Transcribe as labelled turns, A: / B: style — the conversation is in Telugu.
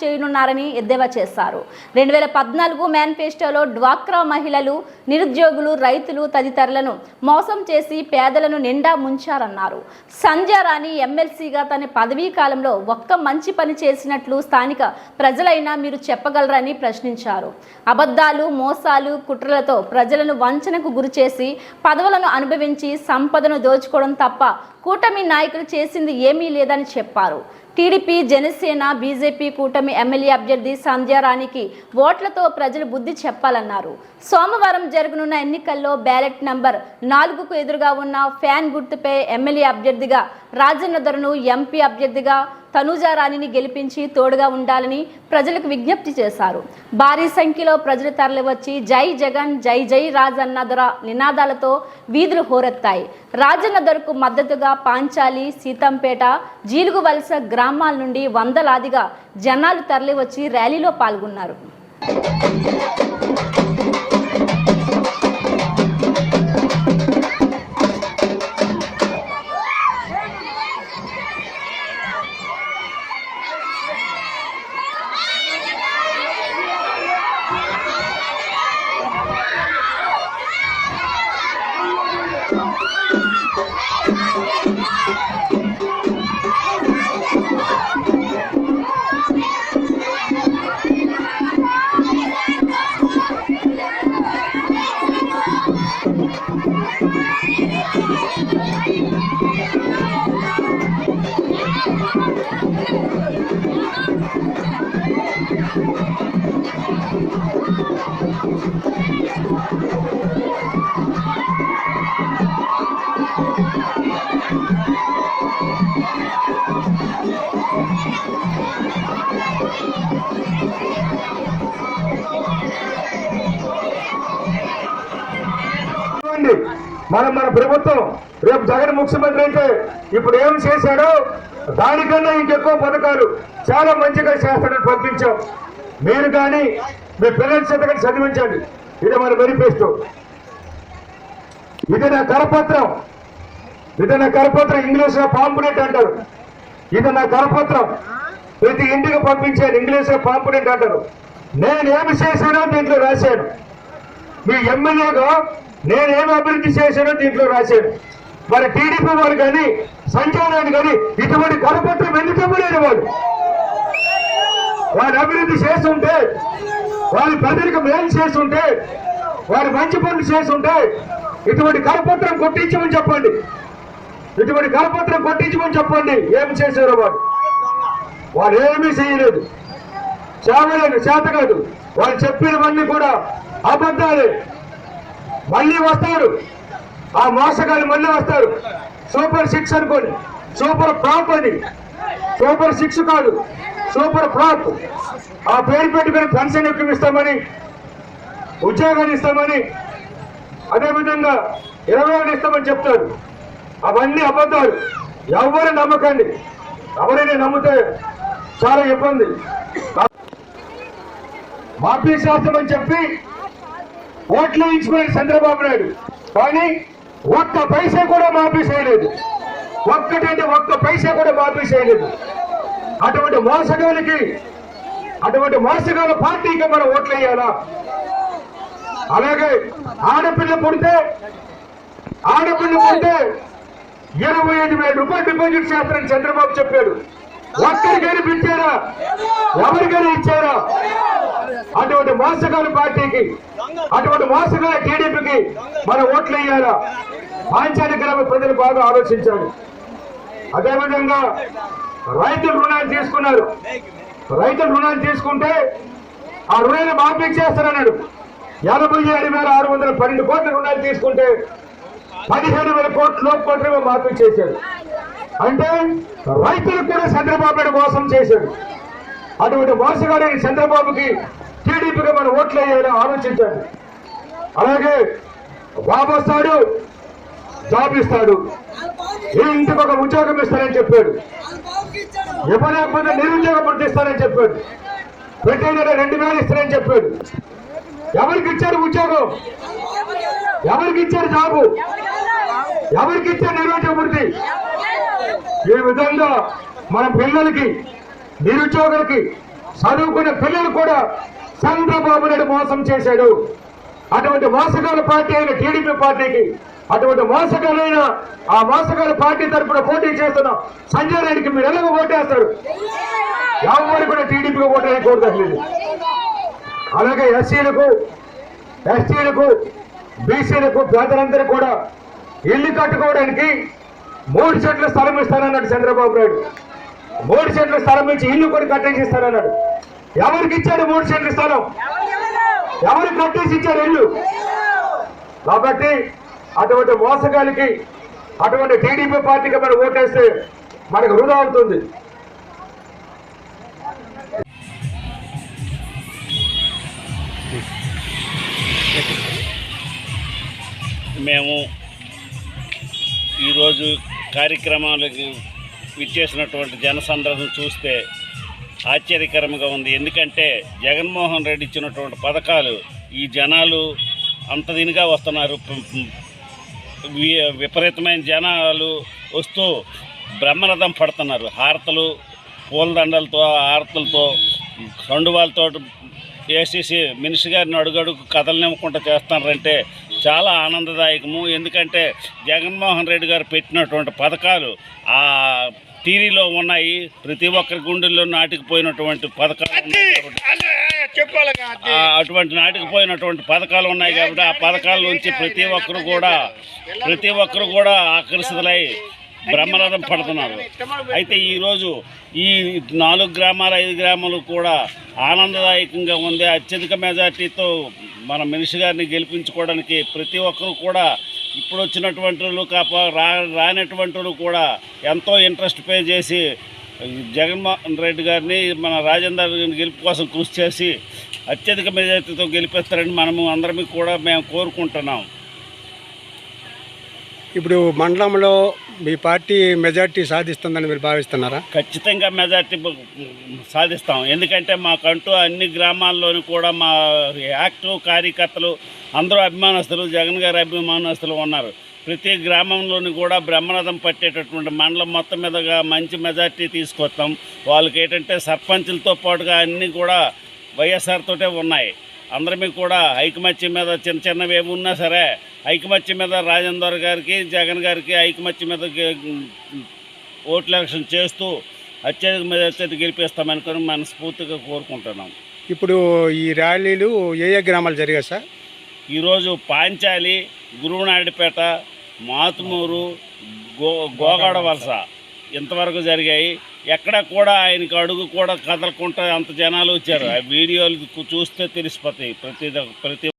A: చేయనున్నారని ఎద్దేవా చేశారు. రెండు వేల పద్నాలుగు మేనిఫెస్టోలో డ్వాక్రా మహిళలు నిరుద్యోగులు రైతులు తదితరులను మోసం చేసి పేదలను నిండా ముంచారన్నారు. సంధ్యారాణి ఎమ్మెల్సీగా తన పదవీ కాలంలో ఒక్క మంచి పని చేసినట్లు స్థానిక ప్రజలైనా మీరు చెప్పగలరని ప్రశ్నించారు. అబద్ధాలు మోసాలు కుట్రలతో ప్రజలను వంచనకు గురిచేసి పదవులను అనుభవించి సంపదను దోచుకోవడం తప్ప కూటమి నాయకులు చేసింది ఏమీ లేదని చెప్పారు. టీడీపీ జనసేన బీజేపీ కూటమి ఎమ్మెల్యే అభ్యర్థి సంధ్యారాణికి ఓట్లతో ప్రజలు బుద్ధి చెప్పాలన్నారు. సోమవారం జరగనున్న ఎన్నికల్లో బ్యాలెట్ నంబర్ నాలుగుకు ఎదురుగా ఉన్న ఫ్యాన్ గుర్తుపై ఎమ్మెల్యే అభ్యర్థిగా రాజన్న ధరను ఎంపీ అభ్యర్థిగా తనూజారాణిని గెలిపించి తోడుగా ఉండాలని ప్రజలకు విజ్ఞప్తి చేశారు. భారీ సంఖ్యలో ప్రజలు తరలివచ్చి జై జగన్ జై జై రాజన్న దొర నినాదాలతో వీధులు హోరెత్తాయి. రాజన్న దొరకు మద్దతుగా పాంచాలి సీతంపేట జీలుగు వలస గ్రామాల నుండి వందలాదిగా జనాలు తరలివచ్చి ర్యాలీలో పాల్గొన్నారు.
B: మనం మన ప్రభుత్వం రేపు జగన్ ముఖ్యమంత్రి అయితే ఇప్పుడు ఏం చేశాడో దానికన్నా ఇంకెక్కువ పథకాలు చాలా మంచిగా చేస్తాడని పంపించాం మీరు కానీ మీ పిల్లల చేత చదివించండి. ఇది మన మేనిఫెస్టో. ఇది నా కరపత్రం. ఇది నా కరపత్రం. ఇంగ్లీష్లో పాంపులెట్ అంటారు. ఇది నా కరపత్రం ప్రతి ఇంటికి పంపించాను ఇంగ్లీష్లో అంటారు నేను ఏమి చేశానో దీంట్లో రాశాను. మీ ఎమ్మెల్యేగా నేనేమి అభివృద్ధి చేశానో దీంట్లో రాశాను. మరి టీడీపీ వారు కానీ సంజయ్ నాయుడు కానీ ఇటువంటి కరపత్రం ఎందుకు ఇవ్వలేరు వాళ్ళు? వారు అభివృద్ధి చేస్తుంటే వారి ప్రజలకు మేలు చేస్తుంటే వారి మంచి పనులు చేస్తుంటే ఇటువంటి కరపత్రం కొట్టించమని చెప్పండి. ఇటువంటి కరపత్రం పట్టించుకొని చెప్పండి. ఏమి చేశారో వాడు? వారు ఏమీ చేయలేదు. చావలేదు చేత కాదు వాళ్ళు చెప్పినవన్నీ కూడా అబద్ధాలే. మళ్ళీ వస్తారు. ఆ మోసగాళ్ళు మళ్ళీ వస్తారు. సూపర్ సిక్స్ అనుకోండి. సూపర్ ఫ్లాప్ అది. సూపర్ సిక్స్ కాదు. సూపర్ ఫ్లాప్ ఆ పేరు పెట్టుకుని పెన్షన్ ఎక్కువ ఇస్తామని ఉద్యోగాలు ఇస్తామని అదేవిధంగా ఇరవై ఒకటి ఇస్తామని చెప్తారు. అవన్నీ అబద్ధాలు. ఎవరు నమ్మకండి. ఎవరైనా నమ్మితే చాలా ఇబ్బంది. మాఫీ శాస్త్రం అని చెప్పి ఓట్లు వేయించుకునే చంద్రబాబు నాయుడు. కానీ ఒక్క పైసా కూడా మాఫీ చేయలేదు. ఒక్కటంటే ఒక్క పైసా కూడా మాఫీ చేయలేదు. అటువంటి మోసగాలకి అటువంటి మోసగాల పార్టీకి మనం ఓట్లు వేయాలా? అలాగే ఆడపిల్ల పుడితే ఆడపిల్ల పుడితే ఇరవై ఐదు వేల రూపాయలు డిపాజిట్ చేస్తారని చంద్రబాబు చెప్పాడు. ఒక్కరికైనా ఇచ్చారా ఎవరికైనా ఇచ్చారా? అటువంటి మోసగాలు పార్టీకి అటువంటి మోసగాల టీడీపీకి మన ఓట్లు వేయాలా? పాంచాలి గ్రామ ప్రజలు బాగా ఆలోచించాలి అదేవిధంగా రైతులు రుణాలు తీసుకున్నారు. రైతులు రుణాలు తీసుకుంటే ఆ రుణాలు మాఫీ చేస్తారన్నాడు. ఎనభై ఏడు వేల ఆరు వందల పన్నెండు కోట్ల రుణాలు తీసుకుంటే పదిహేను వేల కోట్ల లోపల మార్పు చేశాడు. అంటే రైతులు కూడా చంద్రబాబు నాయుడు మోసం చేశాడు. అటువంటి మోసగాడైన చంద్రబాబుకి టీడీపీగా మనం ఓట్లు వేయాలని ఆలోచించాడు. అలాగే బాబు వస్తాడు జాబ్ ఇస్తాడు. ఈ ఇంటికి ఒక ఉద్యోగం ఇస్తానని చెప్పాడు. ఇవ్వలేకపోతే నిరుద్యోగం పుట్టిస్తానని చెప్పాడు. పెట్టిన రెండు వేలు ఇస్తానని చెప్పాడు. ఎవరికి ఇచ్చారు ఉద్యోగం? ఎవరికి ఇచ్చారు జాబు? ఎవరికి ఇచ్చే నిరుద్యోగ ఈ విధంగా మన పిల్లలకి నిరుద్యోగులకి చదువుకున్న పిల్లలు కూడా చంద్రబాబు నాయుడు మోసం చేశాడు. అటువంటి మోసగాల పార్టీ అయిన టీడీపీ పార్టీకి అటువంటి మోసగాలైన ఆ మోసగాల పార్టీ తరఫున పోటీ చేస్తున్న సంజయ్ రెడ్డికి మీరు ఎలాగో ఓటేస్తారు? ఎవరు కూడా టీడీపీకి ఓటు వేయకూడదు అలాగే ఎస్సీలకు ఎస్టీలకు బీసీలకు పేదలందరూ కూడా ఇల్లు కట్టుకోవడానికి మూడు సెంట్ల స్థలం ఇస్తానన్నాడు చంద్రబాబు నాయుడు. మూడు సెంట్ల స్థలం ఇచ్చి ఇల్లు కూడా కట్టేసి ఇస్తానన్నాడు ఎవరికి ఇచ్చాడు మూడు సెంట్ల స్థలం? ఎవరు కట్టేసి ఇచ్చారు ఇల్లు? కాబట్టి అటువంటి మోసగాలికి అటువంటి టీడీపీ పార్టీకి మనం ఓటేస్తే మనకు వృధా అవుతుంది.
C: మేము ఈరోజు కార్యక్రమాలకు విచ్చేసినటువంటి జనసంద్రను చూస్తే ఆశ్చర్యకరంగా ఉంది. ఎందుకంటే జగన్మోహన్ రెడ్డి ఇచ్చినటువంటి పథకాలు ఈ జనాలు అంత దీనిగా వస్తున్నారు విపరీతమైన జనాలు వస్తూ బ్రహ్మరథం పడుతున్నారు. హారతలు పూలదండలతో హారతలతో కండువాలతో ఏసీసీ మినిషి గారిని అడుగడుగు కథలనివ్వకుండా చేస్తున్నారంటే చాలా ఆనందదాయకము. ఎందుకంటే జగన్మోహన్ రెడ్డి గారు పెట్టినటువంటి పథకాలు ఆ టీవీలో ఉన్నాయి. ప్రతి ఒక్కరి గుండెల్లో నాటికిపోయినటువంటి పథకాలు అటువంటి నాటికిపోయినటువంటి పథకాలు ఉన్నాయి కాబట్టి ఆ పథకాల నుంచి ప్రతి ఒక్కరు కూడా ప్రతి ఒక్కరు కూడా ఆకర్షితులై బ్రహ్మరథం పడుతున్నారు. అయితే ఈరోజు ఈ నాలుగు గ్రామాల ఐదు గ్రామాలు కూడా ఆనందదాయకంగా ఉంది. అత్యధిక మెజార్టీతో మన మనిషి గారిని గెలిపించుకోవడానికి ప్రతి ఒక్కరు కూడా ఇప్పుడు వచ్చినటువంటి వాళ్ళు కాప రా రానటువంటి వాళ్ళు కూడా ఎంతో ఇంట్రెస్ట్ పే చేసి జగన్మోహన్ రెడ్డి గారిని మన రాజేందర్ గారిని గెలుపు కోసం కృషి చేసి అత్యధిక మెజార్టీతో గెలిపిస్తారని మనము అందరం కూడా మేము కోరుకుంటున్నాం.
D: ఇప్పుడు మండలంలో మీ పార్టీ మెజార్టీ సాధిస్తుందని మీరు భావిస్తున్నారా?
C: ఖచ్చితంగా మెజార్టీ సాధిస్తాం. ఎందుకంటే మాకంటూ అన్ని గ్రామాల్లోనూ కూడా మా యాక్టివ్ కార్యకర్తలు అందరూ అభిమానస్తులు జగన్ గారి అభిమానస్తులు ఉన్నారు. ప్రతి గ్రామంలోని కూడా బ్రహ్మరథం పట్టేటటువంటి మండలం మొత్తం మీదగా మంచి మెజార్టీ తీసుకొస్తాం. వాళ్ళకి ఏంటంటే సర్పంచులతో పాటుగా అన్నీ కూడా వైఎస్ఆర్ తోటే ఉన్నాయి. అందరమీ కూడా ఐకమత్యం మీద చిన్న చిన్నవి ఏమి ఉన్నా సరే ఐకమత్యం మీద రాజేందర్ గారికి జగన్ గారికి ఐకమత్యం మీద ఓట్ల ఎలక్షన్ చేస్తూ అత్యధిక మెజార్టీ గెలిపిస్తామనుకుని మనస్ఫూర్తిగా కోరుకుంటున్నాం.
D: ఇప్పుడు ఈ ర్యాలీలు ఏ ఏ గ్రామాలు జరిగాయి సార్?
C: ఈరోజు పాంచాలి గురువునాయుడుపేట మాతుమూరు గో గోగాడ వలస ఇంతవరకు జరిగాయి. ఎక్కడ కూడా ఆయనకి అడుగు కూడా కదలకుండా అంత జనాలు వచ్చారు. ఆ వీడియోలు చూస్తే తెలిసిపోతాయి. ప్రతి ప్రతి